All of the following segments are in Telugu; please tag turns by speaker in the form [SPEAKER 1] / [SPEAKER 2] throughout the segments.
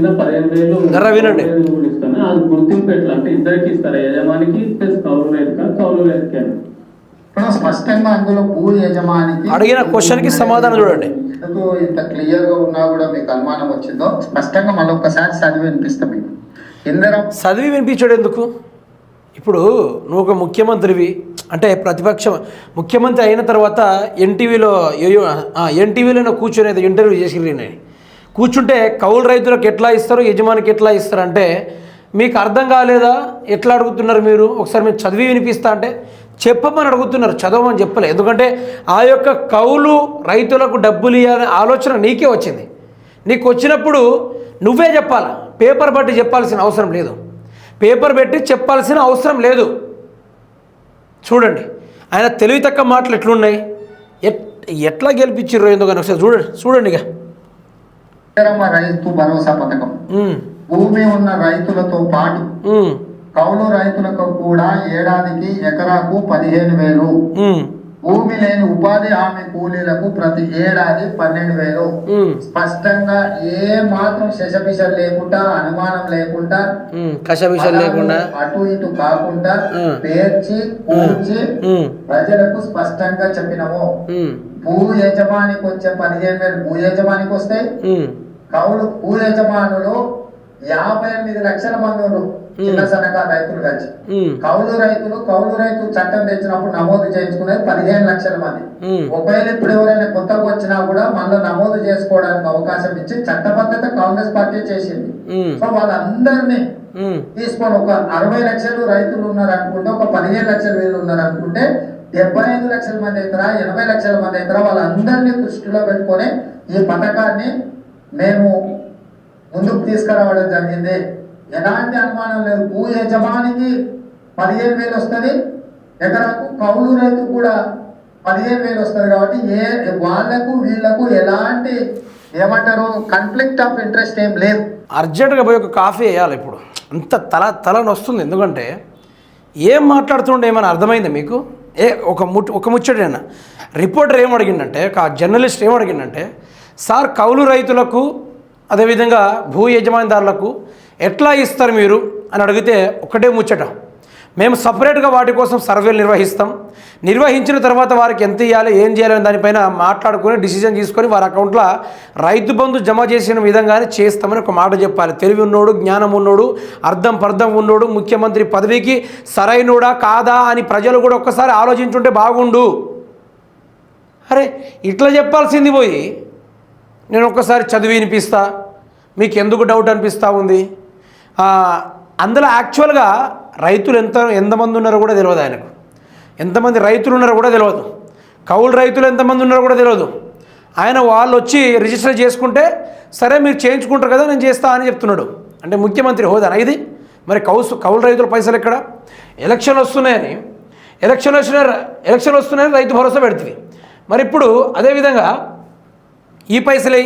[SPEAKER 1] కింద పదిహేను వేలు
[SPEAKER 2] జరా వినండి.
[SPEAKER 1] కౌలు రైతు కూడా ఇస్తాను. అది గుర్తింపు ఎట్లా అంటే ఇద్దరికి ఇస్తారా. యజమానికి ప్లస్ కౌలు రైతుకా కౌలు రైతుకా
[SPEAKER 3] ఇప్పుడు స్పష్టంగా అందులో భూ యజమానికి
[SPEAKER 2] అడిగిన క్వశ్చన్కి సమాధానం చూడండి.
[SPEAKER 3] ఎందుకు ఇంత క్లియర్గా ఉన్నా కూడా మీకు అనుమానం వచ్చిందో స్పష్టంగా మళ్ళీ ఒక్కసారి చదివి వినిపిస్తా మీకు. ఇందరం
[SPEAKER 2] చదివి వినిపించాడు ఎందుకు? ఇప్పుడు నువ్వు ఒక ముఖ్యమంత్రివి అంటే ప్రతిపక్షం ముఖ్యమంత్రి అయిన తర్వాత ఎన్టీవీలో ఎన్టీవీలో కూర్చొని ఇంటర్వ్యూ చేసి నేను. కూర్చుంటే కౌలు రైతులకు ఎట్లా ఇస్తారు యజమానికి ఎట్లా ఇస్తారు అంటే మీకు అర్థం కాలేదా? ఎట్లా అడుగుతున్నారు మీరు? ఒకసారి మీరు చదివి వినిపిస్తా అంటే చెప్పమని అడుగుతున్నారు చదవమని చెప్పలే ఎందుకంటే ఆ యొక్క కౌలు రైతులకు డబ్బులు ఇవ్వాలనే ఆలోచన నీకే వచ్చింది. నీకు వచ్చినప్పుడు నువ్వే చెప్పాలా? పేపర్ బట్టి చెప్పాల్సిన అవసరం లేదు. పేపర్ పెట్టి చెప్పాల్సిన అవసరం లేదు. చూడండి ఆయన తెలివి తక్కువ మాటలు ఎట్లున్నాయి? ఎట్ ఎట్లా గెలిపించారు ఎందుకని ఒకసారి చూడండి చూడండి ఇక
[SPEAKER 3] రైతు భరోసా పథకం. భూమి ఉన్న రైతులతో పాటు కౌలు రైతులకు కూడా ఏడాదికి ఎకరాకు పదిహేను వేలు. భూమి లేని ఉపాధి హామీ కూలీలకు ప్రతి ఏడాది పన్నెండు వేలు. స్పష్టంగా ఏ మాత్రం శశపిష లేకుండా అనుమానం లేకుండా
[SPEAKER 2] కషాభిషాలు లేకుండా.
[SPEAKER 3] అటు ఇటు కాకుండా. పేర్చి కూర్చి ప్రజలకు స్పష్టంగా చెప్పినాము. భూ యజమానికి వచ్చే పదిహేను వేలు భూ యజమానికి వస్తాయి. కౌలు భూ యజమానులు యాభై ఎనిమిది లక్షల మంది చిన్న సన్నకారు రైతులు కలిసి. కౌలు రైతులు కౌలు రైతు చట్టం తెచ్చినప్పుడు నమోదు చేయించుకునేది పదిహేను లక్షల మంది. ఒకవేళ ఇప్పుడు ఎవరైనా కొత్తగా వచ్చినా కూడా మళ్ళీ నమోదు చేసుకోవడానికి అవకాశం ఇచ్చి చట్టబద్ధత కాంగ్రెస్ పార్టీ చేసింది. సో వాళ్ళందరినీ తీసుకొని ఒక అరవై లక్షలు రైతులు ఉన్నారు అనుకుంటే ఒక పదిహేను లక్షల వేలు ఉన్నారు అనుకుంటే డెబ్బై ఐదు లక్షల మంది అవుతారా ఎనభై లక్షల మంది అవుతారా వాళ్ళందరినీ దృష్టిలో పెట్టుకొని ఈ పథకాన్ని మేము ముందుకు తీసుకురావడం జరిగింది. ఎలాంటి అనుమానం లేదు. భూ యజమానికి పదిహేను వేలు వస్తుంది. ఎకరాకు కౌలు రైతు కూడా పదిహేను వేలు వస్తుంది కాబట్టి ఏ వాళ్ళకు వీళ్ళకు ఎలాంటి ఏమంటారు కాన్ఫ్లిక్ట్ ఆఫ్ ఇంట్రెస్ట్ ఏం లేదు.
[SPEAKER 2] అర్జెంటుగా పోయి ఒక కాఫీ వేయాలి ఇప్పుడు. అంత తల తలని వస్తుంది ఎందుకంటే ఏం మాట్లాడుతుండే ఏమైనా అర్థమైంది మీకు? ఏ ఒక ము ఒక ముచ్చటేనా? రిపోర్టర్ ఏం అడిగిందంటే ఒక జర్నలిస్ట్ ఏం అడిగిందంటే సార్ కౌలు రైతులకు అదేవిధంగా భూ యజమానిదారులకు ఎట్లా ఇస్తారు మీరు అని అడిగితే ఒకటే ముచ్చట. మేము సపరేట్గా వాటి కోసం సర్వేలు నిర్వహిస్తాం. నిర్వహించిన తర్వాత వారికి ఎంత ఇవ్వాలి ఏం చేయాలని దానిపైన మాట్లాడుకొని డిసిజన్ తీసుకొని వారి అకౌంట్లో రైతు బంధు జమ చేసిన విధంగానే చేస్తామని ఒక మాట చెప్పాలి. తెలివి ఉన్నోడు జ్ఞానం ఉన్నోడు అర్థం పర్థం ఉన్నోడు ముఖ్యమంత్రి పదవికి సరైనోడా కాదా అని ప్రజలు కూడా ఒక్కసారి ఆలోచించుంటే బాగుండు. అరే ఇట్లా చెప్పాల్సింది పోయి నేను ఒక్కసారి చదివి వినిపిస్తా. మీకు ఎందుకు డౌట్ అనిపిస్తూ ఉంది? అందులో యాక్చువల్గా రైతులు ఎంత ఎంతమంది ఉన్నారో కూడా తెలియదు ఆయనకు. ఎంతమంది రైతులు ఉన్నారో కూడా తెలియదు కౌలు రైతులు ఎంతమంది ఉన్నారో కూడా తెలియదు ఆయన వాళ్ళు వచ్చి రిజిస్టర్ చేసుకుంటే సరే మీరు చేయించుకుంటారు కదా నేను చేస్తా అని చెప్తున్నాడు. అంటే ముఖ్యమంత్రి హోదానా ఇది? మరి కౌసు కౌలు రైతుల పైసలు ఎక్కడ? ఎలక్షన్ వస్తున్నాయని ఎలక్షన్ వచ్చిన ఎలక్షన్ వస్తున్నాయని రైతు భరోసా పెడుతుంది. మరి ఇప్పుడు అదేవిధంగా ఈ పైసలే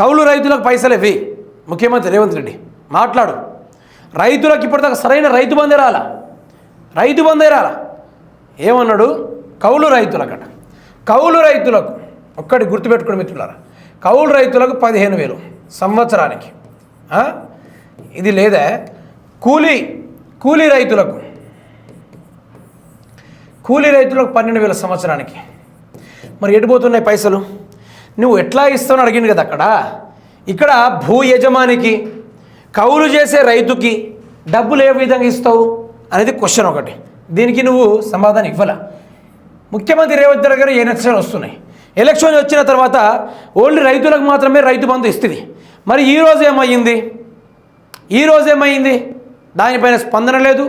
[SPEAKER 2] కౌలు రైతులకు పైసలు ఇవి ముఖ్యమంత్రి రేవంత్ రెడ్డి. మాట్లాడు. రైతులకు ఇప్పటిదాకా సరైన రైతు బంధే రాలా. రైతు బంధే రాలా. ఏమన్నాడు? కౌలు రైతులకట. కౌలు రైతులకు ఒక్కటి గుర్తుపెట్టుకుని మిత్రులారా. కౌలు రైతులకు పదిహేను వేలు సంవత్సరానికి. ఇది లేదా. కూలీ కూలీ రైతులకు. కూలీ రైతులకు పన్నెండు వేల సంవత్సరానికి. మరి ఎటు పోతున్నాయి పైసలు? నువ్వు ఎట్లా ఇస్తావు అడిగింది కదా అక్కడ. ఇక్కడ భూ యజమానికి కౌలు చేసే రైతుకి డబ్బులు ఏ విధంగా ఇస్తావు అనేది క్వశ్చన్ ఒకటి. దీనికి నువ్వు సమాధానం ఇవ్వాల. ముఖ్యమంత్రి రేవంత్ రెడ్డి గారు ఎలక్షన్ వస్తున్నాయి. ఎలక్షన్ వచ్చిన తర్వాత ఓన్లీ రైతులకు మాత్రమే రైతు బంధు ఇస్తుంది. మరి ఈరోజు ఏమయ్యింది? ఈరోజు ఏమైంది దానిపైన స్పందన లేదు.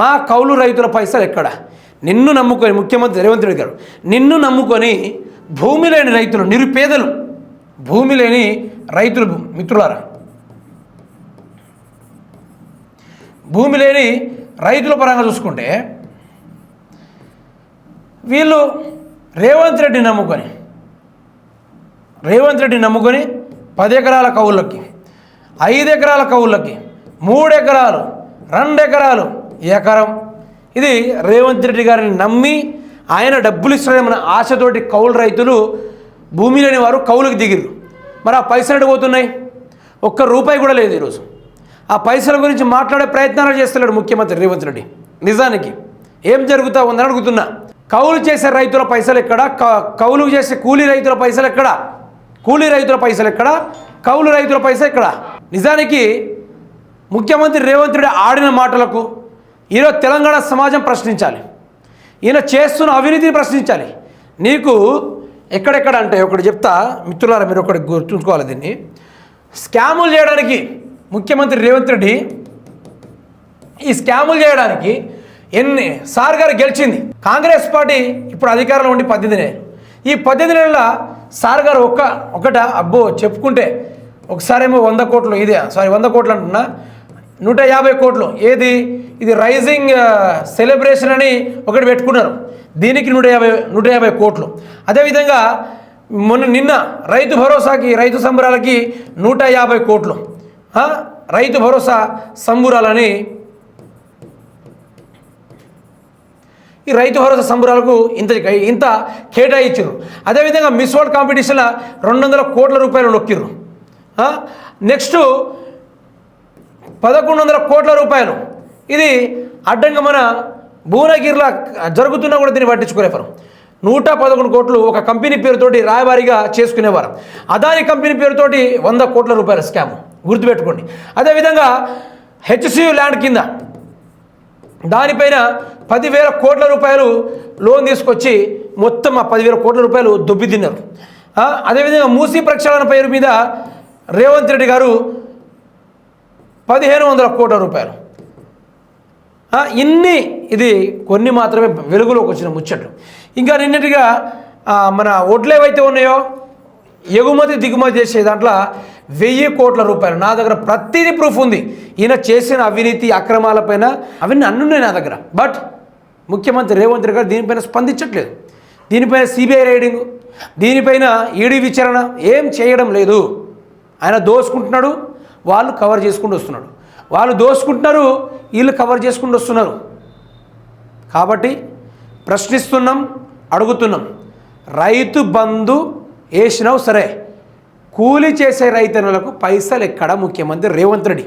[SPEAKER 2] మా కౌలు రైతుల పైసలు ఎక్కడ? నిన్ను నమ్ముకొని ముఖ్యమంత్రి రేవంత్ రెడ్డి గారు నిన్ను నమ్ముకొని భూమి లేని రైతులు నిరుపేదలు భూమి లేని రైతులు మిత్రులారా భూమి లేని రైతుల పరంగా చూసుకుంటే వీళ్ళు రేవంత్ రెడ్డి నమ్ముకొని రేవంత్ రెడ్డి నమ్ముకొని పది ఎకరాల కవులకి ఐదు ఎకరాల కవులకి మూడు ఎకరాలు రెండు ఎకరాలు ఎకరం. ఇది రేవంత్ రెడ్డి గారిని నమ్మి ఆయన డబ్బులు ఇస్తాడేమన్న ఆశతోటి కౌలు రైతులు భూమి లేని వారు కౌలుకి దిగిరు మరి ఆ పైసలు పోతున్నాయి? ఒక్క రూపాయి కూడా లేదు ఈరోజు. ఆ పైసల గురించి మాట్లాడే ప్రయత్నాలు చేస్తలేడు ముఖ్యమంత్రి రేవంత్ రెడ్డి. నిజానికి ఏం జరుగుతా ఉందని అడుగుతున్నా. కౌలు చేసే రైతుల పైసలు ఎక్కడ? క- కౌలు చేసే కూలీ రైతుల పైసలు ఎక్కడ? కూలీ రైతుల పైసలు ఎక్కడ? కౌలు రైతుల పైసలు ఎక్కడ? నిజానికి ముఖ్యమంత్రి రేవంత్ రెడ్డి ఆడిన మాటలకు ఈరోజు తెలంగాణ సమాజం ప్రశ్నించాలి. ఈయన చేస్తున్న అవినీతిని ప్రశ్నించాలి. నీకు ఎక్కడెక్కడ అంటే ఒకటి చెప్తా. మిత్రులారా మీరు ఒకటి గుర్తుంచుకోవాలి దీన్ని. స్కాములు చేయడానికి ముఖ్యమంత్రి రేవంత్ రెడ్డి ఈ స్కాములు చేయడానికి ఎన్ని సార్ గారు గెలిచింది. కాంగ్రెస్ పార్టీ ఇప్పుడు అధికారంలో ఉండి పద్దెనిమిది నెలలు. ఈ పద్దెనిమిది నెలల సార్ గారు ఒక్క ఒకట అబ్బో చెప్పుకుంటే ఒకసారేమో వంద కోట్లు ఇదే సారీ వంద కోట్లు అంటున్నా. నూట యాభై కోట్లు. ఏది? ఇది రైజింగ్ సెలబ్రేషన్ అని ఒకటి పెట్టుకున్నారు. దీనికి నూట యాభై నూట యాభై కోట్లు. అదేవిధంగా మొన్న నిన్న రైతు భరోసాకి రైతు సంబరాలకి నూట యాభై కోట్లు. రైతు భరోసా సంబురాలని. ఈ రైతు భరోసా సంబురాలకు ఇంత ఇంత కేటాయించారు. అదేవిధంగా మిస్ వరల్డ్ కాంపిటీషన్లో రెండు వందల కోట్ల రూపాయలు నొక్కిర్రు. నెక్స్ట్ పదకొండు వందల కోట్ల రూపాయలు. ఇది అడ్డంగా మన భువనగిరిలో జరుగుతున్నా కూడా దీన్ని పట్టించుకునేవారు నూట పదకొండు కోట్లు ఒక కంపెనీ పేరుతోటి రాయబారిగా చేసుకునేవారు. అదాని కంపెనీ పేరుతోటి వంద కోట్ల రూపాయల స్కామ్. గుర్తుపెట్టుకోండి. అదేవిధంగా హెచ్సియు ల్యాండ్ కింద దానిపైన పదివేల కోట్ల రూపాయలు లోన్ తీసుకొచ్చి మొత్తం ఆ పదివేల కోట్ల రూపాయలు దొబ్బి తిన్నారు అదేవిధంగా మూసీ ప్రక్షాళన పేరు మీద రేవంత్ రెడ్డి గారు పదిహేను వందల కోట్ల రూపాయలు. ఇన్ని ఇది కొన్ని మాత్రమే వెలుగులోకి వచ్చిన ముచ్చట్లు. ఇంకా నిన్నటిగా మన ఒడ్లు ఏవైతే ఉన్నాయో ఎగుమతి దిగుమతి చేసే దాంట్లో వెయ్యి కోట్ల రూపాయలు. నా దగ్గర ప్రతిదీ ప్రూఫ్ ఉంది. ఈయన చేసిన అవినీతి అక్రమాలపైన అవన్నీ అన్నున్నాయి నా దగ్గర. బట్ ముఖ్యమంత్రి రేవంత్ రెడ్డి గారు దీనిపైన స్పందించట్లేదు. దీనిపైన సిబిఐ రైడింగ్ దీనిపైన ఈడీ విచారణ ఏం చేయడం లేదు. ఆయన దోసుకుంటున్నాడు వాళ్ళు కవర్ చేసుకుంటూ వస్తున్నాడు వాళ్ళు దోసుకుంటున్నారు వీళ్ళు కవర్ చేసుకుంటూ వస్తున్నారు. కాబట్టి ప్రశ్నిస్తున్నాం అడుగుతున్నాం. రైతు బంధు వేసినావు సరే కూలి చేసే రైతన్నులకు పైసలు ఎక్కడ? ముఖ్యమంత్రి రేవంత్ రెడ్డి.